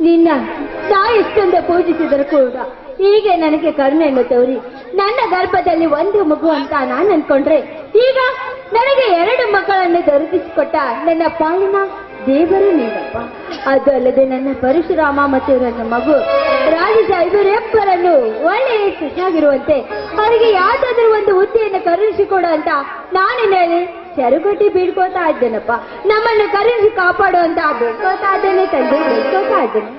ನಿನ್ನ ತಾಯಿ ಎಷ್ಟೊಂದು ಪೂಜಿಸಿದರೂ ಕೂಡ ಹೀಗೆ ನನಗೆ ಕರುಣೆಯನ್ನು ತೋರಿ ನನ್ನ ಗರ್ಭದಲ್ಲಿ ಒಂದು ಮಗು ಅಂತ ನಾನು ಅನ್ಕೊಂಡ್ರೆ ಈಗ ನನಗೆ ಎರಡು ಮಕ್ಕಳನ್ನು ದೊರಕಿಸಿಕೊಟ್ಟ ನನ್ನ ಪಾಲಿನ ದೇವರು ನೀನಪ್ಪ. ಅದು ಅಲ್ಲದೆ ನನ್ನ ಪರಶುರಾಮ ಮತ್ತು ನನ್ನ ಮಗು ರಾಜ ಇವರೆಬ್ಬರನ್ನು ಒಳ್ಳೆಯ ಖುಷಿಯಾಗಿರುವಂತೆ ಅವರಿಗೆ ಯಾವುದಾದ್ರೂ ಒಂದು ಹುದ್ದೆಯನ್ನು ಕರುಣಿಸಿಕೊಡು ಅಂತ ನಾನು ಹೇಳಿ ಚರುಗಟ್ಟಿ ಬೀಳ್ಕೋತಾ ಇದ್ದೇನಪ್ಪ? ನಮ್ಮನ್ನು ಕರೆಸಿ ಕಾಪಾಡು ಅಂತ ಬೇಡ್ಕೋತಾ ಇದ್ದೇನೆ ತಂದೆ, ಬೀಳ್ಕೋತಾ ಇದ್ದೇನೆ.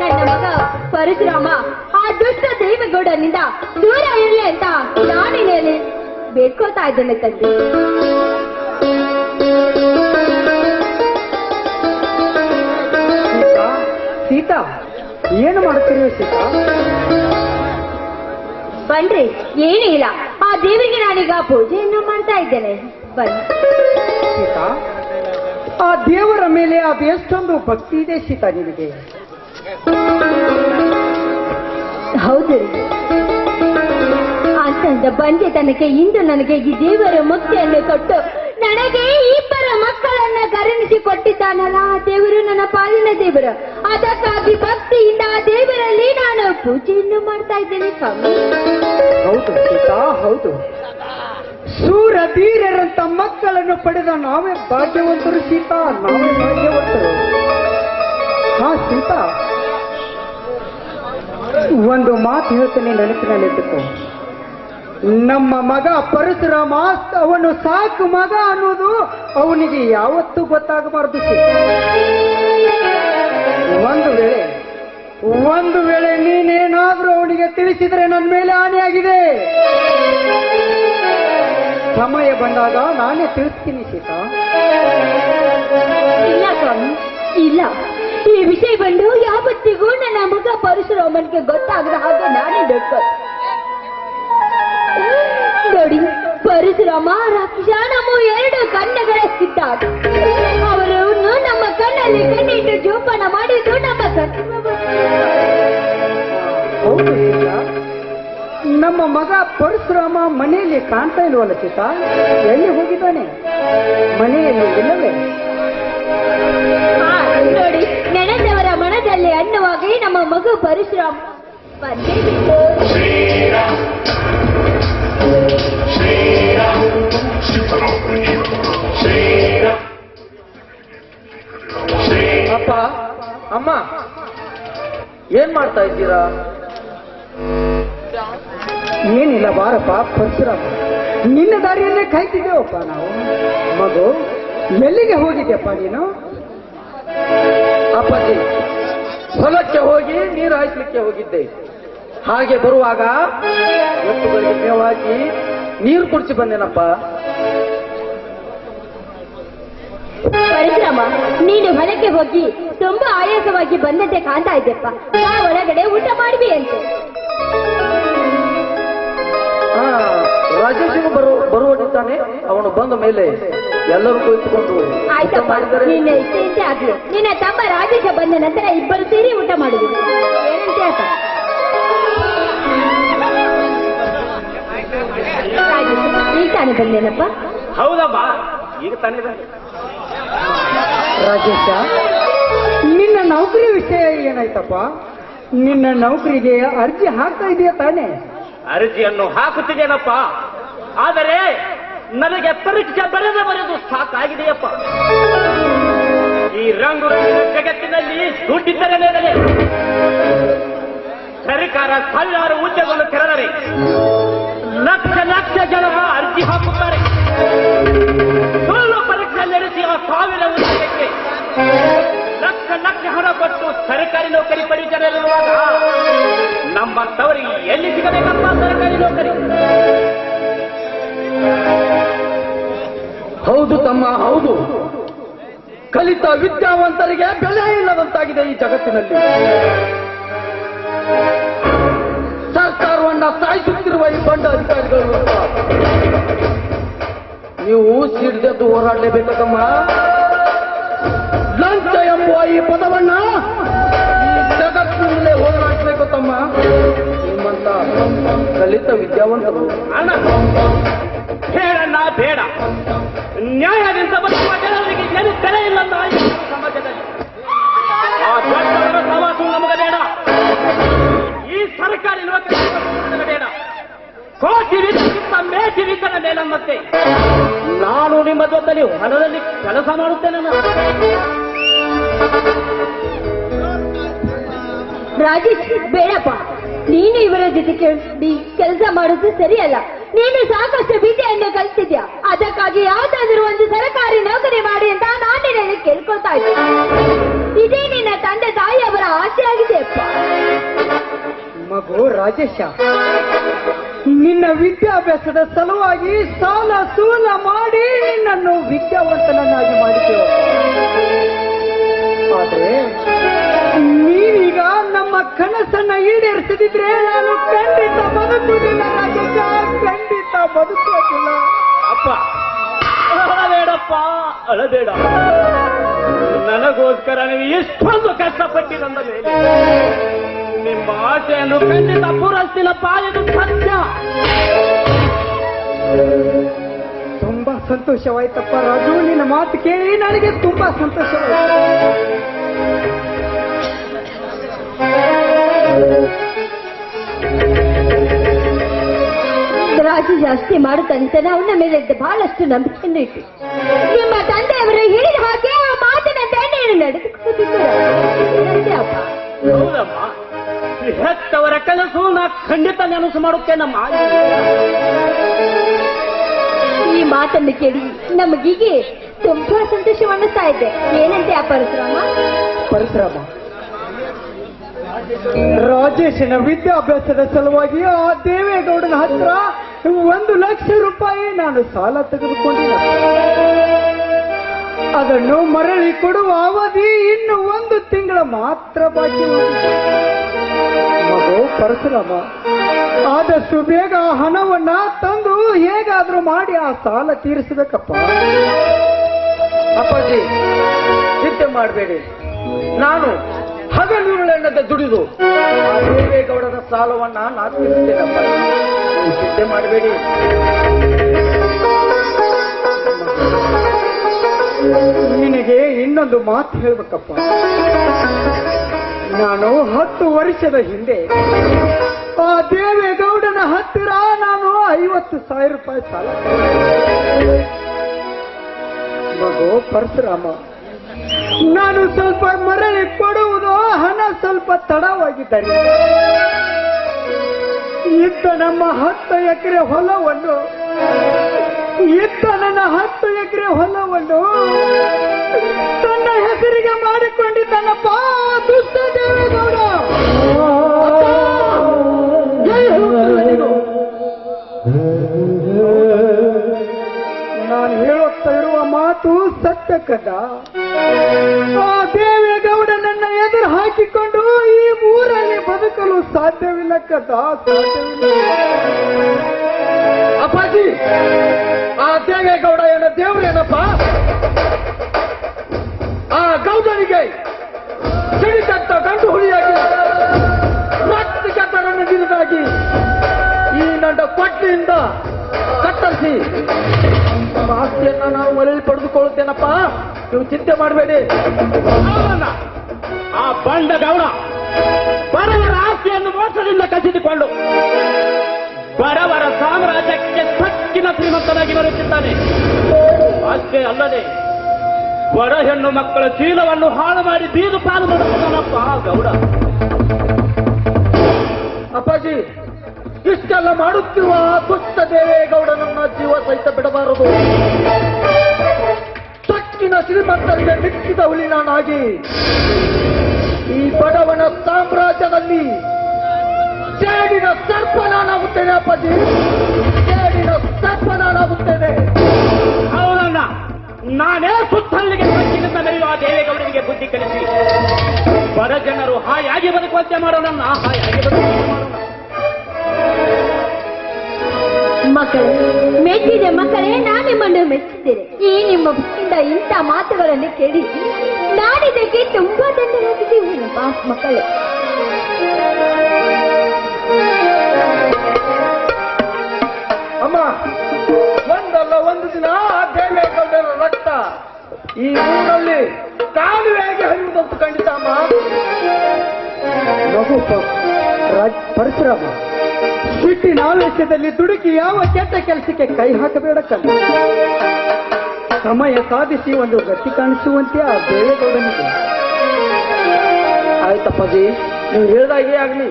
ನನ್ನ ಮಗ ಪರಶುರಾಮ, ಆ ದುಷ್ಟ ದೇವೇಗೌಡನಿಂದ ದೂರ ಇರಲಿ ಅಂತ ನಾನು ಹೇಳಿ ಬೇಡ್ಕೋತಾ ಇದ್ದೇನೆ ತಂದೆ. ಸೀತಾ, ಏನು ಮಾಡ್ತೀರಿ ಸೀತಾ? ಬನ್ರಿ ಏನೂ ಇಲ್ಲ. ಆ ದೇವರಿಗೆ ನಾನೀಗ ಪೂಜೆಯನ್ನು ಮಾಡ್ತಾ ಇದ್ದೇನೆ. ಬನ್ನಿ. ಸೀತಾ ಆ ದೇವರ ಮೇಲೆ ಅದೆಷ್ಟೊಂದು ಭಕ್ತಿ ಇದೆ ಸೀತಾ ನಿಮಗೆ ಹೌದು. ರೀ. ಅಂತಂದ ಬಂದೆ ತನಕ ಇಂದು ನನಗೆ ಈ ದೇವರ ಮುಕ್ತಿಯನ್ನು ಕೊಟ್ಟು ನನಗೆ ಈ ಕರುಣಿಸಿ ಕೊಟ್ಟಿದ್ದಾನಲ್ಲ ಆ ದೇವರು ನನ್ನ ಪಾಲಿನ ದೇವರು. ಅದಕ್ಕಾಗಿ ಭಕ್ತಿಯಿಂದ ಆ ದೇವರಲ್ಲಿ ನಾನು ಪೂಜೆಯನ್ನು ಮಾಡ್ತಾ ಇದ್ದೇನೆ, ಸ್ವಾಮಿ. ಹೌದು, ಸೀತಾ, ಹೌದು. ಸೂರ ಧೀರರಂತ ಮಕ್ಕಳನ್ನು ಪಡೆದ ನಾವೇ ಭಾಗ್ಯವಂತರು, ಸೀತಾ, ನಾವೇ ಭಾಗ್ಯವಂತರು. ಹಾ, ಸೀತಾ. ಒಂದು ಮಾತು ಹೇಳ್ತೇನೆ ನೆನಪಿನಲ್ಲಿದ್ದಕ್ಕೂ ನಮ್ಮ ಮಗ ಪರಶುರಾಮ ಅವನು ಸಾಕು ಮಗ ಅನ್ನೋದು ಅವನಿಗೆ ಯಾವತ್ತೂ ಗೊತ್ತಾಗಬಾರದು. ಒಂದು ವೇಳೆ ಒಂದು ವೇಳೆ ನೀನೇನಾದ್ರೂ ಅವನಿಗೆ ತಿಳಿಸಿದ್ರೆ ನನ್ನ ಮೇಲೆ ಹಾನಿಯಾಗಿದೆ. ಸಮಯ ಬಂದಾಗ ನಾನೇ ತಿಳಿಸ್ತೀನಿ ಸೀತಾ. ಇಲ್ಲ ಸ್ವಾಮಿ, ಇಲ್ಲ. ಈ ವಿಷಯ ಬಂದು ಯಾವತ್ತಿಗೂ ನನ್ನ ಮಗ ಪರಶುರಾಮನ್ಗೆ ಗೊತ್ತಾಗದ ಹಾಗೆ ನಾನೇ ನೋಡ್ಕೊ ನೋಡಿ ಪರಶುರಾಮ ರಾಕ್ಷಸ ನಮ್ಮ ಎರಡು ಕಣ್ಣಗಳ ಸಿದ್ಧಾರ್ಥ ಅವರನ್ನು ನಮ್ಮ ಕಣ್ಣಲ್ಲಿ ಕಣ್ಣಿಟ್ಟು ಜೋಪಾನ ಮಾಡಿದ್ದು ನಮ್ಮ ಕಣ್ಣು. ನಮ್ಮ ಮಗ ಪರಶುರಾಮ ಮನೆಯಲ್ಲಿ ಕಾಣ್ತಾ ಇಲ್ವಲ್ಲ ಚಿತ್ತ ಎಲ್ಲಿ ಹೋಗಿದ್ದಾನೆ? ಮನೆಯಲ್ಲಿ ಇಲ್ಲವೇ? ಹಾ, ನೋಡಿ ನೆನೆದವರ ಮನದಲ್ಲಿ ಅನ್ನುವಾಗಲೇ ನಮ್ಮ ಮಗು ಪರಶುರಾಮ ಬಂದೇ ಬಿಟ್ಟು. ಅಪ್ಪ, ಅಮ್ಮ, ಏನ್ ಮಾಡ್ತಾ ಇದ್ದೀರಾ? ಏನಿಲ್ಲ, ಬಾರಪ್ಪ ಪರಶುರಾಮ ನಿನ್ನ ದಾರಿಯಲ್ಲೇ ಕಾಯ್ತಿದ್ದೇವಪ್ಪ ನಾವು. ಮಗು, ಎಲ್ಲಿಗೆ ಹೋಗಿದ್ದೆಪ್ಪ ನೀನು? ಅಪ್ಪಾಜಿ, ಹೊಲಕ್ಕೆ ಹೋಗಿ ನೀರು ಹಾಯ್ಸ್ಲಿಕ್ಕೆ ಹೋಗಿದ್ದೆ. ಹಾಗೆ ಬರುವಾಗ ಎತ್ತುಗಳಿಗೆ ಮೇವು ಹಾಕಿ ನೀರು ಕುಡಿಸಿ ಬಂದೇನಪ್ಪ. ಪರಿಶ್ರಮ ನೀನು ಹೊಲಕ್ಕೆ ಹೋಗಿ ತುಂಬಾ ಆಯಾಸವಾಗಿ ಬಂದಂತೆ ಕಾಣ್ತಾ ಇದ್ದೆಪ್ಪ ನಾ ಒಳಗಡೆ ಊಟ ಮಾಡ್ಬಿ ಅಂತೆ. ಹಾ ಬರುವ ಬರು ಬರುವನಿದ್ದಾನೆ ಅವನು ಬಂದ ಮೇಲೆ ಎಲ್ಲರೂ ಕುಳಿತುಕೊಂಡು ಆಯ್ತಪ್ಪ ನಿನ್ನ ಇಷ್ಟೇ ಆಗ್ಲಿ. ನಿನ್ನ ತಮ್ಮ ರಾಜೇಶ ಬಂದ ನಂತರ ಇಬ್ಬರು ಸೇರಿ ಊಟ ಮಾಡುದು ಏನಂತೆ ಈಗ ತಾನೇ ಬಂದೇನಪ್ಪ ಹೌದಪ್ಪ ಈಗ ತಾನೇ ಬಂದೆ. ರಾಜೇಶ? ನಿನ್ನ ನೌಕರಿ ವಿಷಯ ಏನಾಯ್ತಪ್ಪ? ನಿನ್ನ ನೌಕರಿಗೆ ಅರ್ಜಿ ಹಾಕ್ತಾ ಇದೆಯಾ ತಾನೆ? ಅರ್ಜಿಯನ್ನು ಹಾಕುತ್ತಿದ್ದೇನಪ್ಪ? ಆದರೆ ನನಗೆ ಪರೀಕ್ಷೆ ಬರೆದ ಬರೆದು ಸಾಕಾಗಿದೆಯಪ್ಪ. ಈ ರಂಗು ಜಗತ್ತಿನಲ್ಲಿ ದುಡ್ಡಿದ್ದರೆ ಮೇಲೆ ಸರ್ಕಾರ ಸಾವಿರಾರು ಹುದ್ದೆಗಳನ್ನು ತೆರೆದರೆ ಲಕ್ಷ ಲಕ್ಷ ಜನ ಅರ್ಜಿ ಹಾಕುತ್ತಾರೆ. ಸುಳ್ಳು ಪರೀಕ್ಷೆ ನಡೆಸಿ ಆ ಸಾವಿರ ಹುದ್ದೆಗೆ ಲಕ್ಷ ಲಕ್ಷ ಹಣ ಕೊಟ್ಟು ಸರ್ಕಾರಿ ನೌಕರಿ ನಮ್ಮ ತವರಿಗೆ ಎಲ್ಲಿ ಸಿಗಬೇಕಪ್ಪ ಸರ್ಕಾರಿ ನೌಕರಿ? ಹೌದು ತಮ್ಮ, ಹೌದು. ಕಲಿತ ವಿದ್ಯಾವಂತರಿಗೆ ಬೆಲೆ ಇಲ್ಲದಂತಾಗಿದೆ ಈ ಜಗತ್ತಿನಲ್ಲಿ. ಸಾಯಿಸುತ್ತಿರುವ ಈ ಬಂಡ ಅಧಿಕಾರಿಗಳು ನೀವು ಸಿಡಿದದ್ದು ಹೋರಾಡಲೇಬೇಕಮ್ಮ ಲಂಚ ಎಂಬುವ ಈ ಪದವನ್ನ ಜಗತ್ತಿನಲ್ಲೇ ಹೋರಾಡಬೇಕು ತಮ್ಮ. ನಿಮ್ಮಂತ ಕಲಿತ ವಿದ್ಯಾವಂತರು. ಅಣ್ಣ ಹೇಳಣ್ಣ ಬೇಡ. ನ್ಯಾಯದಿಂದ ಬರುವ ಜನರಿಗೆ ಏನು ಬೆಲೆ ಇಲ್ಲ ಸಮಾಜದಲ್ಲಿ. ಆ ನಮಗೆ ಬೇಡ. ಈ ಸರ್ಕಾರ ಕೋಟಿ ನಿಮ್ಮ ಮೇಟಿ ವಿಧನ ಮೇಲನ್ನತ್ತೆ ನಾನು ನಿಮ್ಮ ಜೊತೆಲಿ ಹೊಲದಲ್ಲಿ ಕೆಲಸ ಮಾಡುತ್ತೇನೆ. ರಾಜೇಶ್ ಬೇಡಪ್ಪ. ನೀನು ಇವರ ಜೊತೆ ಕೆಲಸ ಮಾಡೋದು ಸರಿಯಲ್ಲ. ನೀನು ಸಾಕಷ್ಟು ವಿದ್ಯೆಯನ್ನು ಕಲಿತಿದ್ಯಾ. ಅದಕ್ಕಾಗಿ ಯಾವುದಾದ್ರೂ ಒಂದು ಸರಕಾರಿ ನೌಕರಿ ಮಾಡಿ ಅಂತ ನಾನು ನಿನ್ನನ್ನು ಕೇಳ್ಕೊಳ್ತಾ ಇದ್ದೀನಿ. ಇದೇ ನಿನ್ನ ತಂದೆ ತಾಯಿಯವರ ಆಸೆ ಆಗಿದೆ ಮಗು ರಾಜೇಶ. ನಿನ್ನ ವಿದ್ಯಾಭ್ಯಾಸದ ಸಲುವಾಗಿ ಸಾಲ ಸೂಲ ಮಾಡಿ ನಿನ್ನನ್ನು ವಿದ್ಯಾವಂತನನ್ನಾಗಿ ಮಾಡಿದ್ದೇವೆ. ಆದರೆ ನೀನೀಗ ನಮ್ಮ ಕನಸನ್ನ ಈಡೇರಿಸದಿದ್ರೆ ನಾನು ಖಂಡಿತ ಬದುಕುವುದಿಲ್ಲ. ಖಂಡಿತ ಬದುಕುವುದಿಲ್ಲ. ಅಪ್ಪ, ಅಳಬೇಡಪ್ಪ, ಅಳಬೇಡ. ನನಗೋಸ್ಕರ ನೀವು ಎಷ್ಟೊಂದು ಕಷ್ಟಪಟ್ಟಿರಂದ ಮೇಲೆ. ನಿಮ್ಮ ಆಸೆಯನ್ನು ಖಂಡಿತ ಪೂರೈಸ್ತೀನಪ್ಪ ಇದು ಸತ್ಯ. ತುಂಬಾ ಸಂತೋಷವಾಯ್ತಪ್ಪ ರಾಜು ನಿನ್ನ ಮಾತು ಕೇಳಿ ನನಗೆ ತುಂಬಾ ಸಂತೋಷವಾಯ್ತು ರಾಜು ಜಾಸ್ತಿ ಮಾಡುತ್ತಂತೆ ಅವನ ಮೇಲೆ ಬಹಳಷ್ಟು ನಂಬಿಕೆಯನ್ನು ಇಟ್ಟು. ನಿಮ್ಮ ತಂದೆಯವರು ಹೇಳಿದ ಹಾಗೆ ಆ ಮಾತಿನಂತೆ ನೀನು ನಡೆದು ಅಪ್ಪ ಹೌದಮ್ಮ. ಹೆತ್ತವರ ಕೆಲಸ ನಾ ಖಂಡಿತ ನೆನಸು ಮಾಡುತ್ತೇನಮ್ಮ ಈ ಮಾತನ್ನು ಕೇಳಿ ನಮಗೀಗೆ ತುಂಬಾ ಸಂತೋಷವನ್ನಿಸ್ತಾ ಇದೆ. ಏನಂತೆ ಆ ಪರಶುರಾಮ? ಪರಶುರಾಮ ರಾಜೇಶನ ವಿದ್ಯಾಭ್ಯಾಸದ ಸಲುವಾಗಿ ಆ ದೇವೇಗೌಡನ ಹತ್ರ ಒಂದು ಲಕ್ಷ ರೂಪಾಯಿ ನಾನು ಸಾಲ ತೆಗೆದುಕೊಂಡಿಲ್ಲ. ಅದನ್ನು ಮರಳಿ ಕೊಡುವ ಅವಧಿ ಇನ್ನು ಒಂದು ತಿಂಗಳ ಮಾತ್ರ ಬಾಕಿ ಉಳಿದಿದೆ. ಮಗು ಪರಶುರಾಮ. ಆದಷ್ಟು ಬೇಗ ಹಣವನ್ನ ತಂದು ಹೇಗಾದ್ರೂ ಮಾಡಿ ಆ ಸಾಲ ತೀರಿಸಬೇಕಪ್ಪ. ಅಪ್ಪಾಜಿ, ಚಿಂತೆ ಮಾಡಬೇಡಿ. ನಾನು ಹಗಲಿರುಳೆಣ್ಣದ ದುಡಿದು ದೇವೇಗೌಡರ ಸಾಲವನ್ನ ನಾನು ತೀರಿಸ್ತೇನೆ ಅಪ್ಪಾಜಿ. ನೀವು ಚಿಂತೆ ಮಾಡಬೇಡಿ. ನಿನಗೆ ಇನ್ನೊಂದು ಮಾತು ಹೇಳ್ಬೇಕಪ್ಪ. ನಾನು ಹತ್ತು ವರ್ಷದ ಹಿಂದೆ ಆ ದೇವೇಗೌಡನ ಹತ್ತಿರ ನಾನು ಐವತ್ತು ಸಾವಿರ ರೂಪಾಯಿ ಸಾಲ. ಮಗು ಪರಶುರಾಮ, ನಾನು ಸ್ವಲ್ಪ ಮರಳಿ ಕೊಡುವುದು ಹಣ ಸ್ವಲ್ಪ ತಡವಾಗಿದ್ದರೆ ಇತ್ತ ನಮ್ಮ ಹತ್ತು ಎಕರೆ ಹೊಲವನ್ನು ಇತ್ತ ನನ್ನ ಹತ್ತು ಎಕರೆ ಹೊಲವನ್ನು ತನ್ನ ಹೆಸರಿಗೆ ಮಾಡಿಕೊಂಡಿದ್ದನಪ್ಪ ದುಷ್ಟ ದೇವೇಗೌಡ. ನಾನು ಹೇಳುತ್ತಾ ಇರುವ ಮಾತು ಸತ್ಯ ಕದ ಆ ದೇವೇಗೌಡ ನನ್ನ ಎದುರು ಹಾಕಿಕೊಂಡು ಈ ಊರಲ್ಲಿ ಬದುಕಲು ಸಾಧ್ಯವಿಲ್ಲ ಕದ ಅಪ್ಪಾಜಿ, ಆ ದೇವೇಗೌಡ ಏನ ದೇವ್ರೇನಪ್ಪ? ಗೌಡನಿಗೆ ಸಿಡಿತಂತ ಗಂಡು ಹುಳಿಯಾಗಿ ಕತ್ತರನ್ನು ತರಣಿದಾಗಿ ಈ ನಂಡ ಕೊಟ್ಟಿಯಿಂದ ಕತ್ತರಿಸಿ. ಆಸ್ತಿಯನ್ನ ನಾವು ಮರಳಿ ಪಡೆದುಕೊಳ್ಳುತ್ತೇನಪ್ಪ? ನೀವು ಚಿಂತೆ ಮಾಡಬೇಡಿ. ಆ ಬಂಡ ಗೌಡ ಬಡವರ ಆಸ್ತಿಯನ್ನು ಮೋಸದಿಂದ ಕಸಿದುಕೊಂಡು ಬರವರ ಸಾಮ್ರಾಜ್ಯಕ್ಕೆ ಸಕ್ಕಿನ ಶ್ರೀಮಂತನಾಗಿ ಬರುತ್ತಿದ್ದಾನೆ. ಅಷ್ಟೇ ಅಲ್ಲದೆ ಬಡ ಹೆಣ್ಣು ಮಕ್ಕಳ ಚೀಲವನ್ನು ಹಾಳು ಮಾಡಿ ಬೀದು ಪಾಲು ಮಾಡುತ್ತಾನಪ್ಪ ಗೌಡ. ಅಪ್ಪಾಜಿ, ಇಷ್ಟೆಲ್ಲ ಮಾಡುತ್ತಿರುವ ದುಷ್ಟ ದೇವೇಗೌಡನನ್ನ ಜೀವ ಸಹಿತ ಬಿಡಬಾರದು. ತಕ್ಕಿನ ಶ್ರೀಮಂತರಿಗೆ ಮಿಕ್ಕಿದ ಹುಲಿ ನಾನಾಗಿ ಈ ಬಡವನ ಸಾಮ್ರಾಜ್ಯದಲ್ಲಿ ಸೇಡಿನ ಸರ್ಪ ನಾನಾಗುತ್ತೇನೆ ಅಪ್ಪಾಜಿ. ಸೇಡಿನ ಸರ್ಪ ನಾನಾಗುತ್ತೇನೆ. ಅವನನ್ನ ನಾನೇ ಸುತ್ತಲ್ಲಿಗೆ ಬೆಳೆಯುವ ಆ ದೇವೇಗೌಡನಿಗೆ ಬುದ್ಧಿ ಕಲಿಸಿ. ಬರ ಜನರು ಹಾಯಾಗಿ ಬದುಕುವಂತೆ ಮಾಡೋಣ ಹಾಯಾಗಿ ಬದುಕುವಂತೆ ಮಾಡೋಣ. ಮಕ್ಕಳೇ ಮೆಚ್ಚಿದೆ ಮಕ್ಕಳೇ ನಾ ನಿಮ್ಮನ್ನು ಮೆಚ್ಚಿದ್ದೇನೆ. ಈ ನಿಮ್ಮ ಬುಕ್ಕಿಂದ ಇಂಥ ಮಾತುಗಳನ್ನು ಕೇಳಿ ನಾನಿದಕ್ಕೆ ತುಂಬಾ ಧನ್ಯರಾಗಿದ್ದೀನಿ ಮಕ್ಕಳೇ. ಅಮ್ಮ ಒಂದಲ್ಲ ಒಂದು ದಿನ. ಈ ಊರಲ್ಲಿ ಕಾಲುವೆಯಾಗಿ ಹರಿಯುವುದಂತೂ ಖಂಡಿತ ಅಮ್ಮ. ರಾಜ್ ಪರಶುರಾಮ. ಸಿಟ್ಟಿನ ಆವೇಶದಲ್ಲಿ ದುಡುಕಿ ಯಾವ ಕೆಟ್ಟ ಕೆಲಸಕ್ಕೆ ಕೈ ಹಾಕಬೇಡ ಕಲ್ಲ. ಸಮಯ ಸಾಧಿಸಿ ಒಂದು ಗಟ್ಟಿ ಕಾಣಿಸುವಂತೆ ಆ ದೇವೇಗೌಡನಿಗೆ ಆಯ್ತಪ್ಪಾಜಿ ನೀವು ಹೇಳ್ದಾಗೆ ಆಗ್ಲಿ.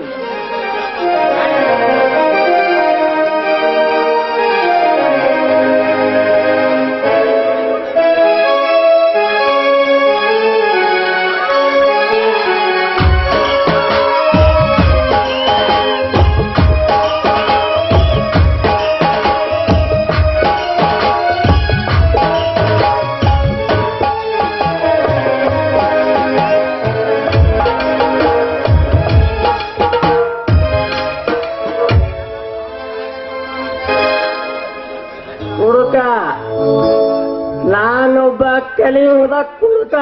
ನಾನೊಬ್ಬ ಕಲಿಯುವುದ ಕುಡುಕ.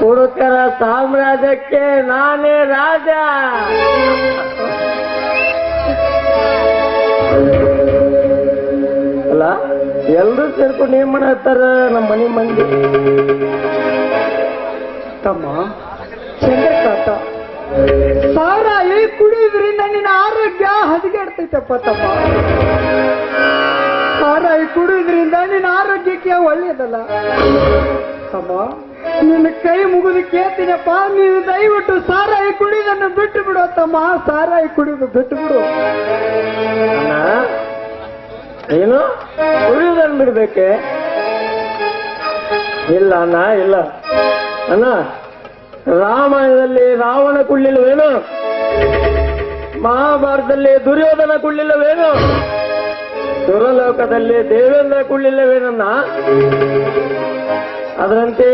ಕುಡುಕರ ಸಾಮ್ರಾಜ್ಯಕ್ಕೆ ನಾನೇ ರಾಜ. ಅಲ್ಲ, ಎಲ್ರು ಸೇರ್ಕೊಂಡು ಏನ್ ಮಾಡತ್ತಾರ ನಮ್ಮ ಮನೆ ಮಂದಿ? ತಮ್ಮ ಚಂದ್ರಕಾಂತ ಸಾರಾಯಿ ಕುಡಿಯೋದ್ರಿಂದ ನಿನ್ನ ಆರೋಗ್ಯ ಹದಗೆಡ್ತೈತಪ್ಪ ತಮ್ಮ. ಸಾರಾಯಿ ಕುಡಿಯೋದ್ರಿಂದ ನಿನ್ನ ಆರೋಗ್ಯಕ್ಕೆ ಒಳ್ಳೆಯದಲ್ಲ. ತಮ್ಮ, ನಿನ್ನ ಕೈ ಮುಗಿದು ಕೇಳ್ತೀನಪ್ಪ ನೀನು ದಯವಿಟ್ಟು ಸಾರಾಯಿ ಕುಡಿಯೋದನ್ನು ಬಿಟ್ಟು ಬಿಡು ತಮ್ಮ. ಸಾರಾಯಿ ಕುಡಿಯೋದು ಬಿಟ್ಟು ಬಿಡು ಏನು? ಕುಡಿಯುವುದನ್ನು ಬಿಡ್ಬೇಕೆ? ಇಲ್ಲ ಅಣ್ಣ ಇಲ್ಲ. ಅಣ್ಣ ರಾಮಾಯಣದಲ್ಲಿ ರಾವಣ ಕುಳ್ಳಿಲ್ಲವೇನು? ಮಹಾಭಾರತದಲ್ಲಿ ದುರ್ಯೋಧನ ಕುಳ್ಳಿಲ್ಲವೇನು? ದುರಲೋಕದಲ್ಲಿ ದೇವೇಂದ್ರ ಕುಳ್ಳಿಲ್ಲವೇನನ್ನ? ಅದರಂತೆ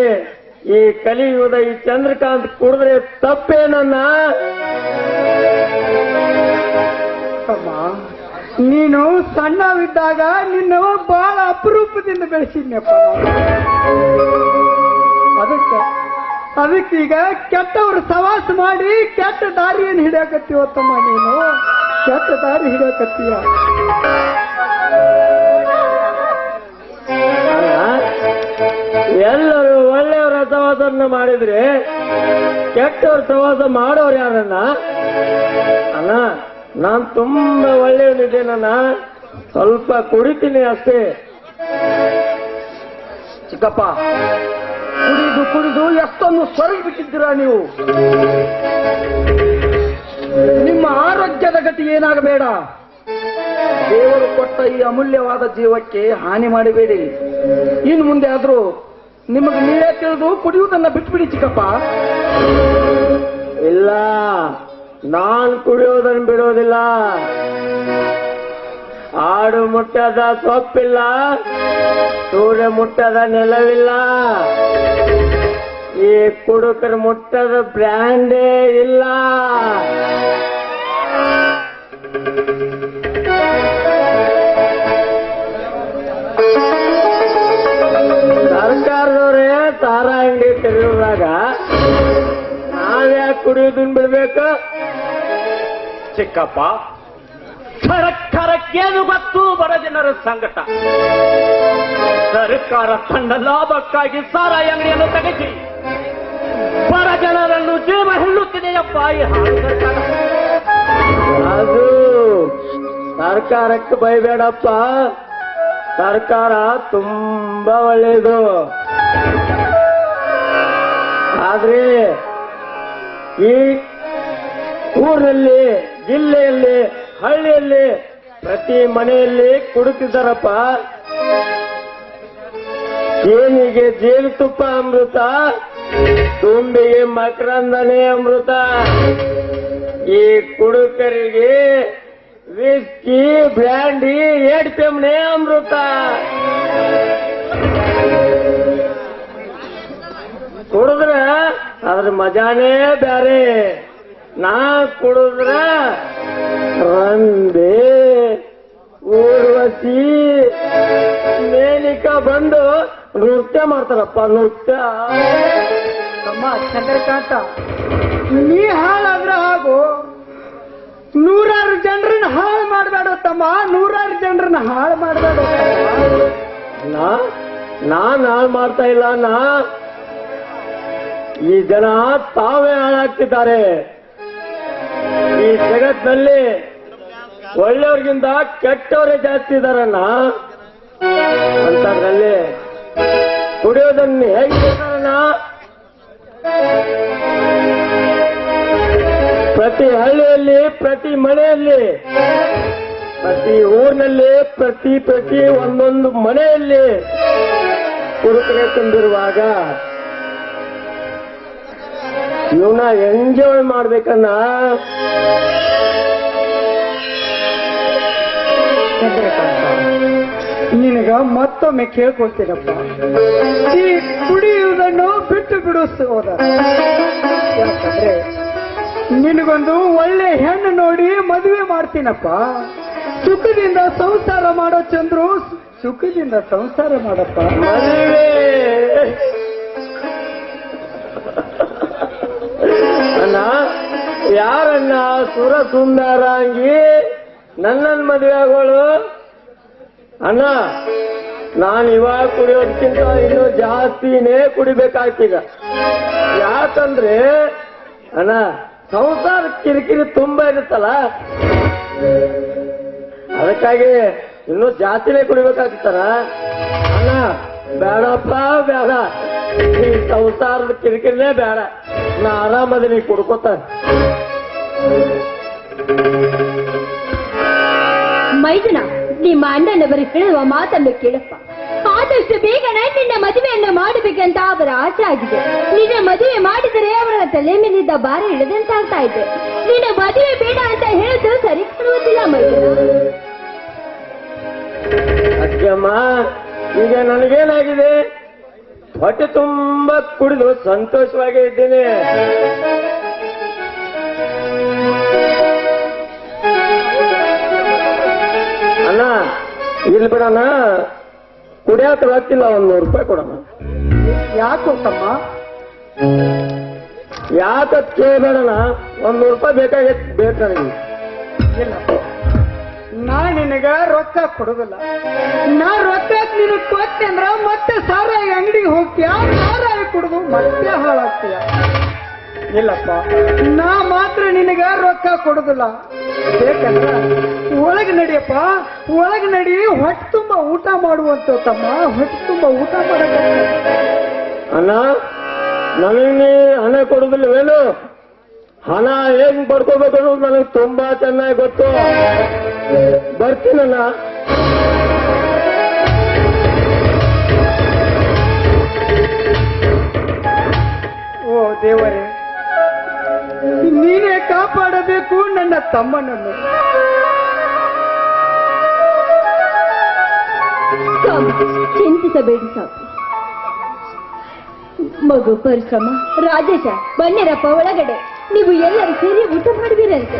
ಈ ಕಲಿಯುಗದ ಈ ಚಂದ್ರಕಾಂತ್ ಕುಡಿದ್ರೆ ತಪ್ಪೇನನ್ನ? ನೀನು ಸಣ್ಣವಿದ್ದಾಗ ನಿನ್ನವ ಬಹಳ ಅಪರೂಪದಿಂದ ಬೆಳೆಸಿದ್ನಪ್ಪ ಅದಕ್ಕೆ ಅದಕ್ಕೀಗ ಕೆಟ್ಟವರು ಸವಾಸ ಮಾಡಿ ಕೆಟ್ಟ ದಾರಿಯನ್ನು ಹಿಡಿಯಾಕತ್ತೀವ ತಮ್ಮ ನೀನು? ಕೆಟ್ಟ ದಾರಿ ಹಿಡಿಯಾಕತ್ತೀಯ? ಎಲ್ಲರೂ ಒಳ್ಳೆಯವರ ಸವಾಸವನ್ನು ಮಾಡಿದ್ರೆ ಕೆಟ್ಟವ್ರ ಸವಾಸ ಮಾಡೋರು ಯಾರನ್ನ? ಅಣ್ಣ, ನಾನ್ ತುಂಬಾ ಒಳ್ಳೆಯವನಿದ್ದೇನಣ್ಣ? ಸ್ವಲ್ಪ ಕುಡಿತೀನಿ ಅಷ್ಟೇ. ಚಿಕ್ಕಪ್ಪ ಕುಡಿದು ಕುಡಿದು ಎಷ್ಟೊಂದು ಸೊರಗಿ ಬಿಟ್ಟಿದ್ದೀರಾ ನೀವು? ನಿಮ್ಮ ಆರೋಗ್ಯದ ಗತಿ ಏನಾಗಬೇಡ. ದೇವರು ಕೊಟ್ಟ ಈ ಅಮೂಲ್ಯವಾದ ಜೀವಕ್ಕೆ ಹಾನಿ ಮಾಡಬೇಡಿ. ಇನ್ನು ಮುಂದೆ ಆದ್ರೂ ನಿಮಗೆ ನೀವೇ ತಿಳಿದು ಕುಡಿಯುವುದನ್ನ ಬಿಟ್ಬಿಡಿ ಚಿಕ್ಕಪ್ಪ. ಇಲ್ಲ, ನಾನು ಕುಡಿಯೋದನ್ನು ಬಿಡೋದಿಲ್ಲ. ಆಡು ಮುಟ್ಟದ ಸೊಪ್ಪಿಲ್ಲ, ಸೂರ್ಯ ಮುಟ್ಟದ ನೆಲವಿಲ್ಲ. ಈ ಕುಡುಕರ ಮುಟ್ಟದ ಬ್ರ್ಯಾಂಡೇ ಇಲ್ಲ. ಸರ್ಕಾರದವ್ರೆ, ತಾರ ಅಂಗಡಿ ತೆರೆಯುವಾಗ ನಾವ್ಯಾಕೆ ಕುಡಿಯೋದನ್ನ ಬಿಡ್ಬೇಕು ಚಿಕ್ಕಪ್ಪ ಸರ್ಕಾರಕ್ಕೇನು ಗೊತ್ತು ಬಡ ಜನರ ಸಂಕಟ ಸರ್ಕಾರ ತನ್ನ ಲಾಭಕ್ಕಾಗಿ ಸಾರಾಯಿ ಅಂಗಡಿಯನ್ನು ತೆಗೆಸಿ, ಬಡ ಜನರನ್ನು ಜೀವ ಹೆಳ್ಳುತ್ತಿದೆಯಪ್ಪ ಈ ಹಾಳು ಸರ್ಕಾರ ಅದು ಸರ್ಕಾರಕ್ಕೆ ಬೈಬೇಡಪ್ಪ. ಸರ್ಕಾರ ತುಂಬಾ ಒಳ್ಳೇದು. ಆದ್ರೆ ಈ ಊರಲ್ಲಿ, ಜಿಲ್ಲೆಯಲ್ಲಿ ಹಳ್ಳಿಯಲ್ಲಿ ಪ್ರತಿ ಮನೆಯಲ್ಲಿ ಕುಡುತ್ತಿದ್ದಾರಪ್ಪ ಏನಿಗೆ ಜೇನುತುಪ್ಪ ಅಮೃತ, ತುಂಬಿಗೆ ಮಕರಂದನೆ ಅಮೃತ. ಈ ಕುಡುಕರಿಗೆ ವಿಸ್ಕಿ ಬ್ರ್ಯಾಂಡಿ ಏಡ್ ಪೆಮ್ನೆ ಅಮೃತ. ಕುಡಿದ್ರೆ ಅದ್ರ ಮಜಾನೇ ಬ್ಯಾರೆ ನಾ ಕುಡಿದ್ರ ರಂದೆ ಊರ್ವತಿ ಮೇಲಿಕ ಬಂದು ನೃತ್ಯ ಮಾಡ್ತಾರಪ್ಪ ನೃತ್ಯ. ತಮ್ಮ ಚಂದ್ರಕಾಂತ ನೀ ಹಾಳಾದ್ರೆ ಹಾಗು. ನೂರಾರು ಜನರನ್ನ ಹಾಳು ಮಾಡಬೇಡ ತಮ್ಮ ನೂರಾರು ಜನರನ್ನ ಹಾಳು ಮಾಡಬೇಡ. ನಾ ನಾನ್ ಹಾಳು ಮಾಡ್ತಾ ಇಲ್ಲ ನಾ. ಈ ಜನ ತಾವೇ ಹಾಳಾಗ್ತಿದ್ದಾರೆ. ಈ ಜಗತ್ನಲ್ಲಿ ಒಳ್ಳೆಯವ್ರಿಗಿಂತ ಕೆಟ್ಟವರೇ ಜಾಸ್ತಿ ಇದಾರಣ್ಣ ಅಂತದ್ರಲ್ಲಿ ಕುಡಿಯೋದನ್ನ ಹೇಗೆ? ಪ್ರತಿ ಹಳ್ಳಿಯಲ್ಲಿ, ಪ್ರತಿ ಮನೆಯಲ್ಲಿ, ಪ್ರತಿ ಊರಿನಲ್ಲಿ, ಪ್ರತಿ ಪ್ರತಿ ಒಂದೊಂದು ಮನೆಯಲ್ಲಿ ಕುರುಕರೆ ತುಂಬಿರುವಾಗ ಇವನ್ನ ಎಂಜಾಯ್ ಮಾಡ್ಬೇಕನ್ನ? ನಿನಗ ಮತ್ತೊಮ್ಮೆ ಕೇಳ್ಕೊಳ್ತೀನಪ್ಪ. ಈ ಕುಡಿಯುವುದನ್ನು ಬಿಟ್ಟು ಬಿಡಿಸ್ತು ಹೋದ. ಯಾಕಂದ್ರೆ ನಿನಗೊಂದು ಒಳ್ಳೆ ಹೆಣ್ಣು ನೋಡಿ ಮದುವೆ ಮಾಡ್ತೀನಪ್ಪ. ಸುಖದಿಂದ ಸಂಸಾರ ಮಾಡೋ ಚಂದ್ರು ಸುಖದಿಂದ ಸಂಸಾರ ಮಾಡಪ್ಪ. ಯಾರಣ್ಣ ಸುರ ಸುಂದರಾಂಗಿ ನನ್ನನ್ ಮದುವೆ ಆಗೋಳು ಅಣ್ಣ, ನಾನು ಇವಾಗ ಕುಡಿಯೋದಕ್ಕಿಂತ ಇನ್ನೂ ಜಾಸ್ತಿನೇ ಕುಡಿಬೇಕಾಗ್ತೀಗ. ಯಾಕಂದ್ರೆ, ಅಣ್ಣ, ಸಂಸಾರ ಕಿರಿಕಿರಿ ತುಂಬಾ ಇರುತ್ತಲ್ಲ? ಅದಕ್ಕಾಗಿ ಇನ್ನೂ ಜಾಸ್ತಿನೇ ಕುಡಿಬೇಕಾಗ್ತಾರ? ಅಣ್ಣ, ಬೇಡಪ್ಪ, ಬೇಡ. ಈ ಸಂಸಾರದ ಕಿರಿಕಿರಿನೇ ಬೇಡ. ನಾ ಆರಾಮದಿನಿ ಕುಡ್ಕೋತ. ಮೈದನ ನಿಮ್ಮ ಅಣ್ಣನವರು ಹೇಳುವ ಮಾತನ್ನು ಕೇಳಪ್ಪ. ಆದಷ್ಟು ಬೇಗನೆ ನಿನ್ನ ಮದುವೆಯನ್ನು ಮಾಡಬೇಕಂತ ಅವರ ಆಸೆ ಆಗಿದೆ. ನಿನ್ನ ಮದುವೆ ಮಾಡಿದರೆ ಅವರ ತಲೆ ಮೇಲಿದ್ದ ಭಾರ ಇಳದಂತಾಗ್ತಾ ಇದೆ. ನಿನ್ನ ಮದುವೆ ಬೇಡ ಅಂತ ಹೇಳಿದ್ರು ಸರಿ ಕಾಣುವುದಿಲ್ಲ ಮೈದನ. ಅಜ್ಜಮ್ಮ ಈಗ ನನಗೇನಾಗಿದೆ? ಹೊಟ್ಟೆ ತುಂಬಾ ಕುಡಿದು ಸಂತೋಷವಾಗಿ ಇದ್ದೇನೆ. ಅಣ್ಣ ಇಲ್ಲಿ ಬಿಡಣ್ಣ. ಕುಡಿಯಾಕ ಹಾಕಿಲ್ಲ ಒಂದ್ ನೂರು ರೂಪಾಯಿ ಕೊಡೋಣ ಯಾಕೆ ತಮ್ಮ ಯಾಕ ಕೇಳಬೇಡಣ ಒಂದ್ ನೂರು ರೂಪಾಯಿ ಬೇಕಾಗೈತೆ ಬೇಕು ನನಗೆ. ಇಲ್ಲಪ್ಪ ನಾ ನಿನಗ ರೊಕ್ಕ ಕೊಡುದಿಲ್ಲ. ನಾ ರೊಕ್ಕ ನಿನಗ್ ಕೊಟ್ಟೆ ಅಂದ್ರ ಮತ್ತೆ ಸಾರಾಯಿ ಅಂಗಡಿಗೆ ಹೋಗ್ತೀಯ ಸಾರಾಯಿ ಕುಡಿದು ಮತ್ತೆ ಹಾಳಾಗ್ತೀಯ. ಇಲ್ಲಪ್ಪ, ನಾ ಮಾತ್ರ ನಿನಗ ರೊಕ್ಕ ಕೊಡುದಿಲ್ಲ. ಬೇಕಂದ್ರ ಒಳಗ್ ನಡಿಯಪ್ಪ, ಒಳಗ್ ನಡಿ, ಹೊಟ್ಟೆ ತುಂಬ ಊಟ ಮಾಡುವಂತ ತಮ್ಮ, ಹೊಟ್ಟೆ ತುಂಬ ಊಟ ಮಾಡಕ ಅಣ್ಣ, ನನಗೆ ಹಣ ಕೊಡುದಿಲ್ಲವೇನು ಹಣ ಹೇಗ್ ಪಡ್ಕೋಬೇಕು ಅನ್ನೋದು ನನಗೆ ತುಂಬಾ ಚೆನ್ನಾಗಿ ಗೊತ್ತು. ಬರ್ತೀನಣ್ಣ ಓ ದೇವರೇ, ನೀನೇ ಕಾಪಾಡಬೇಕು ನನ್ನ ತಮ್ಮನನ್ನು. ಚಿಂತಿಸಬೇಡಿ ಸಾಕು. ಮಗು ಪರಿಶ್ರಮ, ರಾಜೇಶ, ಬನ್ನಿರಪ್ಪ ಒಳಗಡೆ. ನೀವು ಎಲ್ಲರೂ ಸೇರಿ ಊಟ ಮಾಡುವಿರಂತೆ.